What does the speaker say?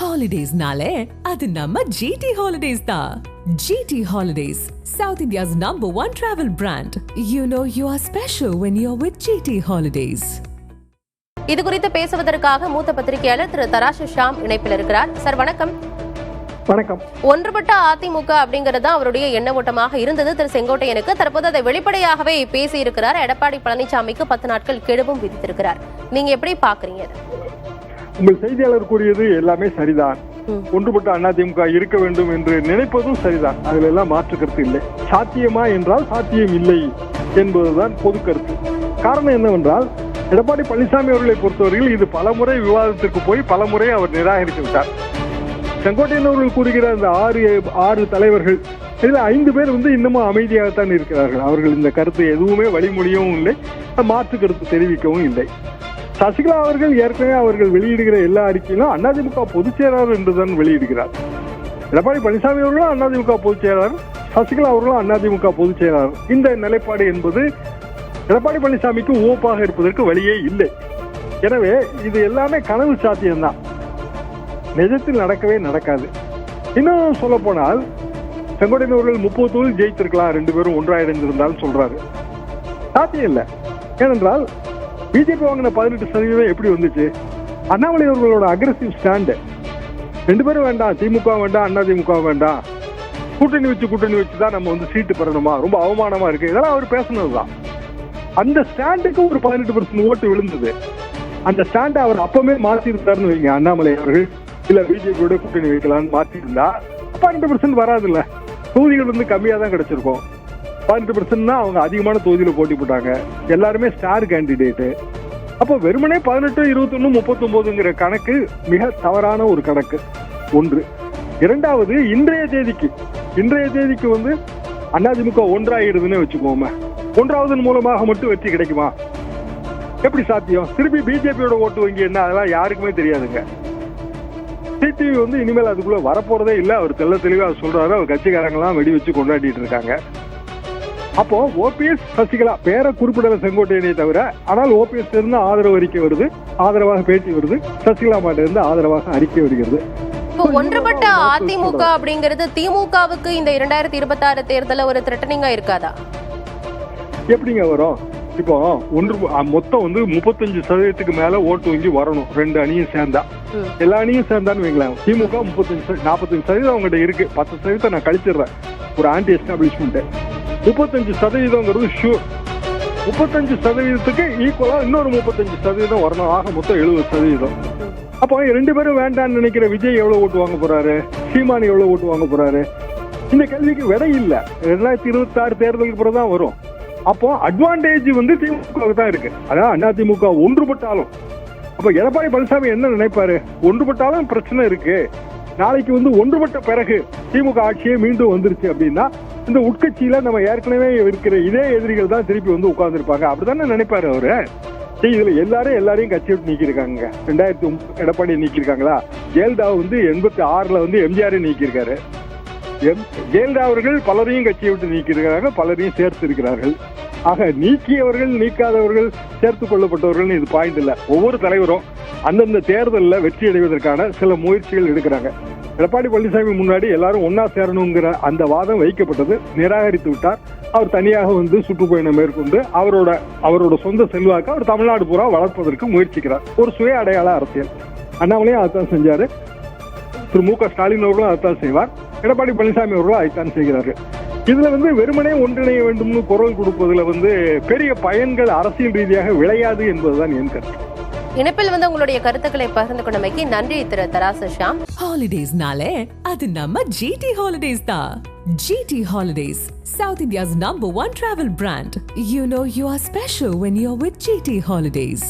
ஹாலிடேஸ்னாலே அது நம்ம ஜிடி ஹாலிடேஸ் தான் GT holidays South India's number one travel brand you know you are special when you are with GT holidays இது குறித்து பேசுவதற்காக மூத்த பத்திரிகையாளர் திரு தராசு ஷாம் இணைப்பில் இருக்கிறார். சார் வணக்கம். வணக்கம். ஒன்றுபட்ட அதிமுக அப்படிங்கிறது அவருடைய எண்ண ஓட்டமாக இருந்தது. திரு செங்கோட்டையனுக்கு தற்போது அதை வெளிப்படையாகவே பேசியிருக்கிறார். எடப்பாடி பழனிசாமிக்கு பத்து நாட்கள் கெடுவும் விதித்திருக்கிறார். நீங்க எப்படி பாக்குறீங்க? உங்கள் செய்தியாளர் கூறியது எல்லாமே சரிதான். ஒன்றுபட்ட அதிமுக இருக்க வேண்டும் என்று நினைப்பதும் சரிதான். அதுல எல்லாம் மாற்று கருத்து இல்லை. சாத்தியமா என்றால் சாத்தியம் இல்லை என்பதுதான் பொது கருத்து. காரணம் என்னவென்றால் எடப்பாடி பழனிசாமி அவர்களை பொறுத்தவரையில் இது பலமுறை விவாதத்திற்கு போய் பலமுறை அவர் நிராகரித்து விட்டார். செங்கோட்டையன் அவர்கள் கூறுகிற அந்த ஆறு ஆறு தலைவர்கள் இதுல ஐந்து பேர் வந்து இன்னமும் அமைதியாகத்தான் இருக்கிறார்கள். அவர்கள் இந்த கருத்து எதுவுமே வழிமொழியவும் இல்லை மாற்று கருத்து தெரிவிக்கவும் இல்லை. சசிகலா அவர்கள் ஏற்கனவே அவர்கள் வெளியிடுகிற எல்லா அறிக்கையிலும் அதிமுக பொதுச் செயலாளர் என்றுதான் வெளியிடுகிறார். எடப்பாடி பழனிசாமி அவர்களும் அதிமுக பொதுச் செயலாளர் சசிகலா அவர்களும் அதிமுக பொதுச் செயலாளர். இந்த நிலைப்பாடு என்பது எடப்பாடி பழனிசாமிக்கு ஓப்பாக இருப்பதற்கு வழியே இல்லை. எனவே இது எல்லாமே கனவு சாத்தியம்தான். நிஜத்தில் நடக்கவே நடக்காது. இன்னும் சொல்ல போனால் செங்கோட்டையன் அவர்கள் முப்பது தொழில் ஜெயித்திருக்கலாம். ரெண்டு பேரும் ஒன்றாக இணைந்திருந்தால் சொல்றாரு. சாத்தியம் இல்லை. ஏனென்றால் பிஜேபி வாங்கின பதினெட்டு சதவீதம் எப்படி வந்துச்சு? அண்ணாமலை அவர்களோட அக்ரஸிவ் ஸ்டாண்டு ரெண்டு பேரும் வேண்டாம் திமுக வேண்டாம் அண்ணா திமுக வேண்டாம். கூட்டணி வச்சு கூட்டணி வச்சு தான் நம்ம வந்து சீட்டு பெறணுமா? ரொம்ப அவமானமா இருக்கு. இதெல்லாம் அவர் பேசுனதுதான் அந்த ஸ்டாண்டுக்கு ஒரு பதினெட்டு பர்சன்ட் ஓட்டு விழுந்தது. அந்த ஸ்டாண்டை அவர் அப்பவே மாத்திருந்தாருன்னு வைங்க அண்ணாமலை அவர்கள். இல்ல பிஜேபியோட கூட்டணி வைக்கலாம்னு மாத்திருந்தா பன்னெண்டு பதினெட்டு பர்சன்ட் வராதுல்ல. தொகுதிகள் வந்து கம்மியா தான் கிடைச்சிருக்கும். பதினெட்டு தான் அவங்க அதிகமான தொகுதியில் போட்டி போட்டாங்க. எல்லாருமே ஸ்டார் கேண்டிடேட்டு அப்போ வெறுமனே பதினெட்டு இருபத்தொன்னு முப்பத்தொம்போதுங்கிற கணக்கு மிக தவறான ஒரு கணக்கு. ஒன்று. இரண்டாவது இன்றைய தேதிக்கு. இன்றைய தேதிக்கு வந்து அதிமுக ஒன்றாயிடுதுன்னு வச்சுக்கோமே. ஒன்றாவதன் மூலமாக மட்டும் வெற்றி கிடைக்குமா? எப்படி சாத்தியம்? திருப்பி பிஜேபியோட ஓட்டு வங்கி என்ன? அதெல்லாம் யாருக்குமே தெரியாதுங்க. டிடிவி வந்து இனிமேல் அதுக்குள்ள வரப்போறதே இல்லை. அவர் தெல்ல தெளிவாக சொல்றாரு. அவர் கட்சிக்காரங்களாம் வெடி வச்சு கொண்டாடிட்டு இருக்காங்க. அப்போ ஓபிஎஸ் சசிகலா பேரை குறிப்பிடல செங்கோட்டையனை தவிர ஆனால் ஓபிஎஸ் இருந்து ஆதரவு அறிக்கை வருது ஆதரவாக பேட்டி வருது சசிகலா மாட்ட இருந்து ஆதரவாக அறிக்கை வருகிறது. இப்போ ஒன்றுபட்ட அதிமுக அப்படிங்கிறது திமுகவுக்கு இந்த இரண்டாயிரத்தி இருபத்தி ஆறு தேர்தல ஒரு த்ரெட்டனிங்கா இருக்காதா? எப்படிங்க வரும்? இப்போ ஒன்று மொத்தம் வந்து முப்பத்தஞ்சு சதவீதத்துக்கு மேல ஓட்டு வங்கி வரணும் ரெண்டு அணியும் சேர்ந்தா. எல்லா அணியும் சேர்ந்தான்னு வைங்களேன் திமுக முப்பத்தஞ்சு நாற்பத்தஞ்சு சதவீதம் அவங்ககிட்ட இருக்கு. பத்து சதவீதம் நான் கழிச்சிடுறேன். ஒரு ஆன்டி எஸ்டாப்ளிஷ்மெண்ட் முப்பத்தஞ்சு சதவீதங்கிறது ஷூர் முப்பத்தஞ்சு சதவீதத்துக்கு ஈக்குவலாக இன்னொரு முப்பத்தஞ்சு சதவீதம் வரணும். ஆக மொத்தம் எழுபது சதவீதம். அப்போ ரெண்டு பேரும் வேண்டாம்னு நினைக்கிற விஜய் எவ்வளோ ஓட்டு வாங்க போறாரு? சீமான் எவ்வளோ ஓட்டு வாங்க போறாரு? இந்த கேள்விக்கு விடை இல்லை. ரெண்டாயிரத்தி இருபத்தி ஆறு தேர்தலுக்கு பிறகு தான் வரும். அப்போ அட்வான்டேஜ் வந்து திமுக தான் இருக்கு. அதான் அதிமுக ஒன்றுபட்டாலும். அப்ப எடப்பாடி பழனிசாமி என்ன நினைப்பாரு? ஒன்றுபட்டாலும் பிரச்சனை இருக்கு. நாளைக்கு வந்து ஒன்றுபட்ட பிறகு திமுக ஆட்சியே மீண்டும் வந்துருச்சு அப்படின்னா இந்த உட்கட்சியில நம்ம ஏற்கனவே இருக்கிற இதே எதிரிகள் தான் திருப்பி வந்து உட்கார்ந்துருப்பாங்க. அப்படித்தானே நினைப்பாரு அவரு? சரி, இதுல எல்லாரும் எல்லாரையும் கட்சி விட்டு நீக்கியிருக்காங்க. ரெண்டாயிரத்தி எடப்பாடி நீக்கியிருக்காங்களா? ஜெயலலிதா வந்து எண்பத்தி ஆறுல வந்து எம்ஜிஆர் நீக்கியிருக்காரு. எம் ஜெயலலிதா அவர்கள் பலரையும் கட்சியை விட்டு நீக்கிருக்கிறாங்க பலரையும் சேர்த்து இருக்கிறார்கள் ஆக நீக்கியவர்கள் நீக்காதவர்கள் சேர்த்து கொள்ளப்பட்டவர்கள் இது பாயிண்ட் இல்லை. ஒவ்வொரு தலைவரும் அந்தந்த தேர்தலில் வெற்றி அடைவதற்கான சில முயற்சிகள் எடுக்கிறாங்க. எடப்பாடி பழனிசாமி முன்னாடி எல்லாரும் ஒன்னா சேரணுங்கிற அந்த வாதம் வைக்கப்பட்டது நிராகரித்து விட்டார். அவர் தனியாக வந்து சுற்றுப்பயணம் மேற்கொண்டு அவரோட அவரோட சொந்த செல்வாக்கு அவர் தமிழ்நாடு பூரா வளர்ப்பதற்கு முயற்சிக்கிறார். ஒரு சுய அடையாள அரசியல். அண்ணாமலையும் அதைத்தான் செஞ்சாரு. திரு மு க ஸ்டாலின் அவர்களும் அதைத்தான் செய்வார். எடப்பாடி பழனிசாமி அவர்களும் அதைத்தான் செய்கிறார். இதுல வந்து வெறுமனே ஒன்றிணைய வேண்டும்னு குரல் கொடுப்பதுல வந்து பெரிய பயன்கள் அரசியல் ரீதியாக விளையாது என்பதுதான் என் கருத்து. இணைப்பில் வந்து உங்களுடைய கருத்துக்களை பகிர்ந்து கொண்டமைக்கு நன்றி திரு தராசு ஷாம் ஹாலிடேஸ்னாலே அது நம்ம ஜிடி ஹாலிடேஸ் தான் GT holidays South India's number one travel brand you know you are special when you are with GT holidays